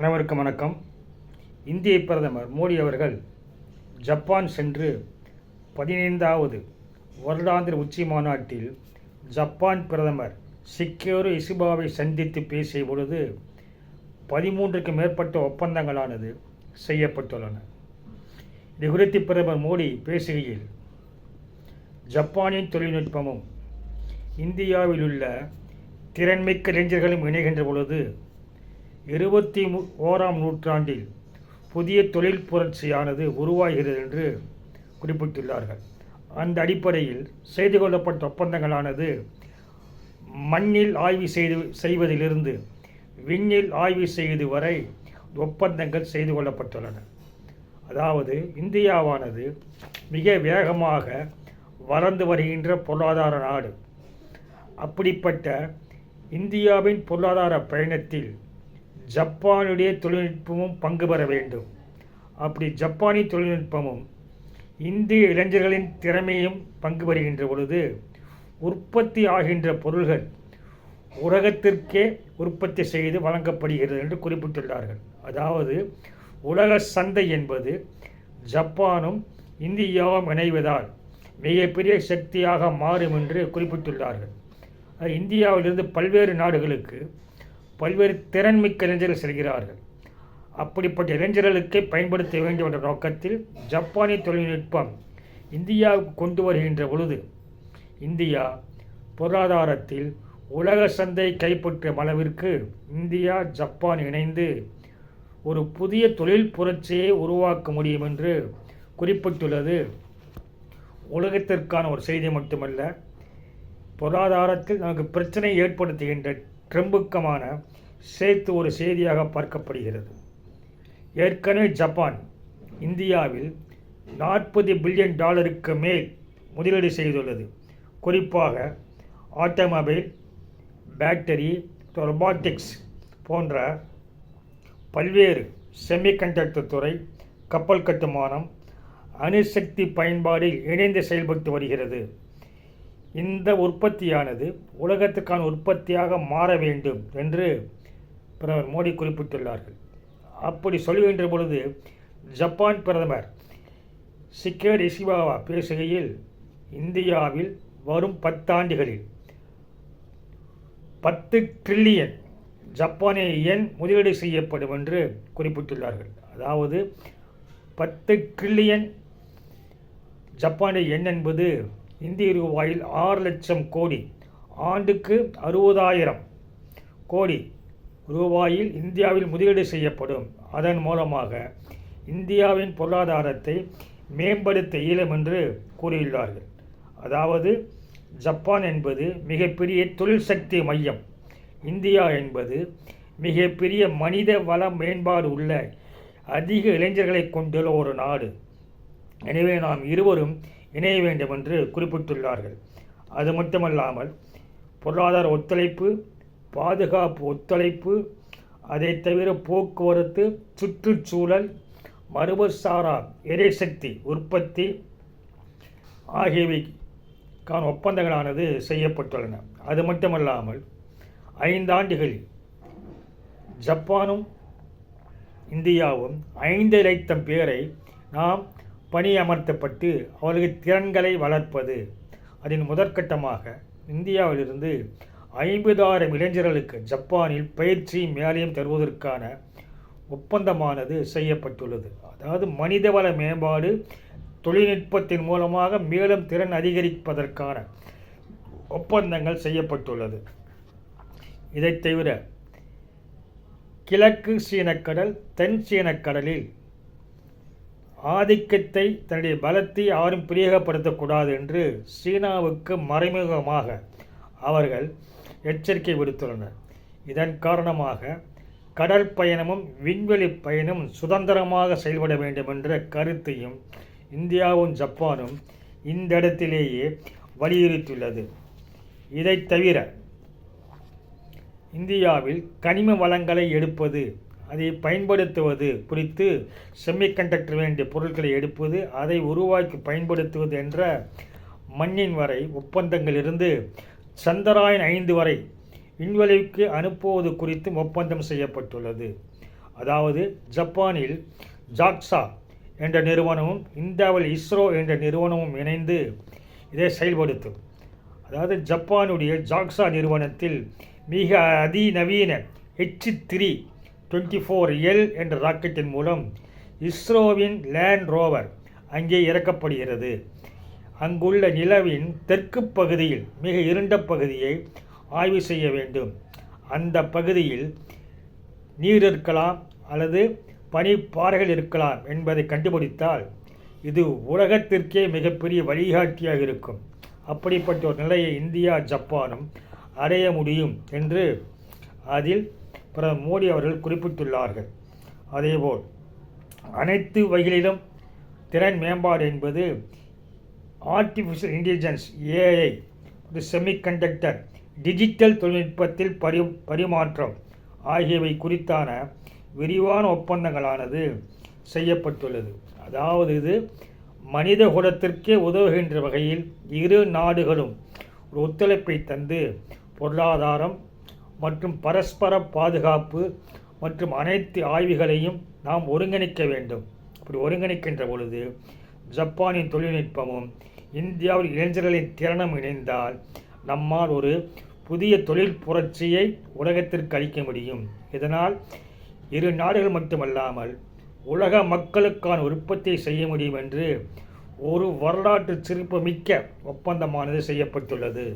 அனைவருக்கும் வணக்கம். இந்திய பிரதமர் மோடி அவர்கள் ஜப்பான் சென்று பதினைந்தாவது வருடாந்திர உச்சி மாநாட்டில் ஜப்பான் பிரதமர் சிக்கேரு இசுபாவை சந்தித்து பேசிய பொழுது பதிமூன்றுக்கு மேற்பட்ட ஒப்பந்தங்களானது செய்யப்பட்டுள்ளன. இது குறித்து பிரதமர் மோடி பேசுகையில் ஜப்பானின் தொழில்நுட்பமும் இந்தியாவில் உள்ள திறன்மிக்க இளைஞர்களும் இணைகின்ற பொழுது இருபத்தி மு ஓராம் நூற்றாண்டில் புதிய தொழில் புரட்சியானது உருவாகிறது என்று குறிப்பிட்டுள்ளார்கள். அந்த அடிப்படையில் செய்து கொள்ளப்பட்ட ஒப்பந்தங்களானது மண்ணில் ஆய்வு செய்து செய்வதிலிருந்து விண்ணில் ஆய்வு செய்து வரை ஒப்பந்தங்கள் செய்து கொள்ளப்பட்டுள்ளன. அதாவது இந்தியாவானது மிக வேகமாக வளர்ந்து வருகின்ற பொருளாதார நாடு. அப்படிப்பட்ட இந்தியாவின் பொருளாதார பயணத்தில் ஜப்பானுடைய தொழில்நுட்பமும் பங்கு பெற வேண்டும். அப்படி ஜப்பானிய தொழில்நுட்பமும் இந்திய இளைஞர்களின் திறமையும் பங்கு பெறுகின்ற பொழுது உற்பத்தி ஆகின்ற பொருள்கள் உலகத்திற்கே உற்பத்தி செய்து வழங்கப்படுகிறது என்று குறிப்பிட்டுள்ளார்கள். அதாவது உலக சந்தை என்பது ஜப்பானும் இந்தியாவும் இணைவதால் மிகப்பெரிய சக்தியாக மாறும் என்று குறிப்பிட்டுள்ளார்கள். இந்தியாவிலிருந்து பல்வேறு நாடுகளுக்கு பல்வேறு திறன்மிக்க இளைஞர்கள் செல்கிறார்கள். அப்படிப்பட்ட இளைஞர்களுக்கே பயன்படுத்த வேண்டும் என்ற நோக்கத்தில் ஜப்பானிய தொழில்நுட்பம் இந்தியாவுக்கு கொண்டு வருகின்ற பொழுது இந்தியா பொருளாதாரத்தில் உலக சந்தை கைப்பற்றும் அளவிற்கு இந்தியா ஜப்பான் இணைந்து ஒரு புதிய தொழில் புரட்சியை உருவாக்க முடியும் என்று குறிப்பிட்டுள்ளது. உலகத்திற்கான ஒரு செய்தி மட்டுமல்ல பொருளாதாரத்தில் நமக்கு பிரச்சனை ஏற்படுத்துகின்ற ட்ரம்புக்கமான சேர்த்து ஒரு செய்தியாக பார்க்கப்படுகிறது. ஏற்கனவே ஜப்பான் இந்தியாவில் நாற்பது பில்லியன் டாலருக்கு மேல் முதலீடு செய்துள்ளது. குறிப்பாக ஆட்டோமொபைல் பேட்டரி ரொபாட்டிக்ஸ் போன்ற பல்வேறு செமிகண்டக்டர் துறை கப்பல் கட்டுமானம் அணுசக்தி பயன்பாடில் இணைந்து செயல்பட்டு வருகிறது. இந்த உற்பத்தியானது உலகத்துக்கான உற்பத்தியாக மாற வேண்டும் என்று பிரதமர் மோடி குறிப்பிட்டுள்ளார்கள். அப்படி சொல்லுகின்ற பொழுது ஜப்பான் பிரதமர் சிக்கேர் இசிபாவா பேசுகையில் இந்தியாவில் வரும் பத்தாண்டுகளில் பத்து ட்ரில்லியன் ஜப்பானிய எண் முதலீடு செய்யப்படும் என்று குறிப்பிட்டுள்ளார்கள். அதாவது பத்து ட்ரில்லியன் ஜப்பானிய எண் என்பது இந்திய ரூபாயில் ஆறு லட்சம் கோடி. ஆண்டுக்கு அறுபதாயிரம் கோடி ரூபாயில் இந்தியாவில் முதலீடு செய்யப்படும். அதன் மூலமாக இந்தியாவின் பொருளாதாரத்தை மேம்படுத்த இயலும் என்று கூறியுள்ளார்கள். அதாவது ஜப்பான் என்பது மிகப்பெரிய தொழில் சக்தி மையம். இந்தியா என்பது மிகப்பெரிய மனித வள மேம்பாடு உள்ள அதிக இளைஞர்களை கொண்டுள்ள ஒரு நாடு. எனவே நாம் இருவரும் இணைய வேண்டும் என்று குறிப்பிட்டுள்ளார்கள். அது மட்டுமல்லாமல் பொருளாதார ஒத்துழைப்பு பாதுகாப்பு ஒத்துழைப்பு அதை தவிர போக்குவரத்து சுற்றுச்சூழல் மரபுசாரா எரிசக்தி உற்பத்தி ஆகியவைக்கான ஒப்பந்தங்களானது செய்யப்பட்டுள்ளன. அது மட்டுமல்லாமல் ஐந்தாண்டுகளில் ஜப்பானும் இந்தியாவும் ஐந்து லட்சம் பேரை நாம் பணியமர்த்தப்பட்டு அவர்கள் திறன்களை வளர்ப்பது. அதன் முதற்கட்டமாக இந்தியாவிலிருந்து ஐம்பதாயிரம் இளைஞர்களுக்கு ஜப்பானில் பயிற்சி மேலையும் தருவதற்கான ஒப்பந்தமானது செய்யப்பட்டுள்ளது. அதாவது மனிதவள மேம்பாடு தொழில்நுட்பத்தின் மூலமாக மேலும் திறன் அதிகரிப்பதற்கான ஒப்பந்தங்கள் செய்யப்பட்டுள்ளது. இதை தவிர கிழக்கு சீனக்கடல் தென் சீனக்கடலில் ஆதிக்கத்தை தன்னுடைய பலத்தை யாரும் பிரயோகப்படுத்தக்கூடாது என்று சீனாவுக்கு மறைமுகமாக அவர்கள் எச்சரிக்கை விடுத்துள்ளனர். இதன் காரணமாக கடல் பயணமும் விண்வெளி பயணமும் சுதந்திரமாக செயல்பட வேண்டும் என்ற கருத்தையும் இந்தியாவும் ஜப்பானும் இந்த இடத்திலேயே வலியுறுத்தியுள்ளது. இதை தவிர இந்தியாவில் கனிம வளங்களை எடுப்பது அதை பயன்படுத்துவது குறித்து செமிகண்டக்டர் வேண்டிய பொருட்களை எடுப்பது அதை உருவாக்கி பயன்படுத்துவது என்ற மண்ணின் வரை ஒப்பந்தங்களிலிருந்து சந்திராயன் ஐந்து வரை விண்வெளிக்கு அனுப்புவது குறித்தும் ஒப்பந்தம் செய்யப்பட்டுள்ளது. அதாவது ஜப்பானில் ஜாக்ஸா என்ற நிறுவனமும் இந்தியாவில் இஸ்ரோ என்ற நிறுவனமும் இணைந்து இதை செயல்படுத்தும். அதாவது ஜப்பானுடைய ஜாக்ஸா நிறுவனத்தில் மிக அதிநவீன H three twenty four L என்ற ராக்கெட்டின் மூலம் இஸ்ரோவின் லேண்ட் ரோவர் அங்கே இறக்கப்படுகிறது. அங்குள்ள நிலவின் தெற்கு பகுதியில் மிக இருண்ட பகுதியை ஆய்வு செய்ய வேண்டும். அந்த பகுதியில் நீர் இருக்கலாம் அல்லது பனிப்பாறைகள் இருக்கலாம் என்பதை கண்டுபிடித்தால் இது உலகத்திற்கே மிகப்பெரிய வழிகாட்டியாக இருக்கும். அப்படிப்பட்ட ஒரு நிலையை இந்தியா ஜப்பானும் அடைய முடியும் என்று அதில் பிரதமர் மோடி அவர்கள் குறிப்பிட்டுள்ளார்கள். அதேபோல் அனைத்து வகையிலும் திறன் மேம்பாடு என்பது ஆர்டிஃபிஷியல் இன்டெலிஜென்ஸ் ஏஐ ஒரு செமிகண்டக்டர் டிஜிட்டல் தொழில்நுட்பத்தில் பரி பரிமாற்றம் ஆகியவை குறித்தான விரிவான ஒப்பந்தங்களானது செய்யப்பட்டுள்ளது. அதாவது இது மனித குலத்திற்கே உதவுகின்ற வகையில் இரு நாடுகளும் ஒரு ஒத்துழைப்பை தந்து பொருளாதாரம் மற்றும் பரஸ்பர பாதுகாப்பு மற்றும் அனைத்து ஆய்வுகளையும் நாம் ஒருங்கிணைக்க வேண்டும். அப்படி ஒருங்கிணைக்கின்ற பொழுது ஜப்பானின் தொழில்நுட்பமும் இந்தியாவில் இளைஞர்களின் திறனும் இணைந்தால் நம்மால் ஒரு புதிய தொழில் புரட்சியை உலகத்திற்கு அளிக்க முடியும். இதனால் இரு நாடுகள் மட்டுமல்லாமல் உலக மக்களுக்கான உற்பத்தியை செய்ய முடியும் என்று ஒரு வரலாற்று சிறப்புமிக்க ஒப்பந்தமானது செய்யப்பட்டுள்ளது.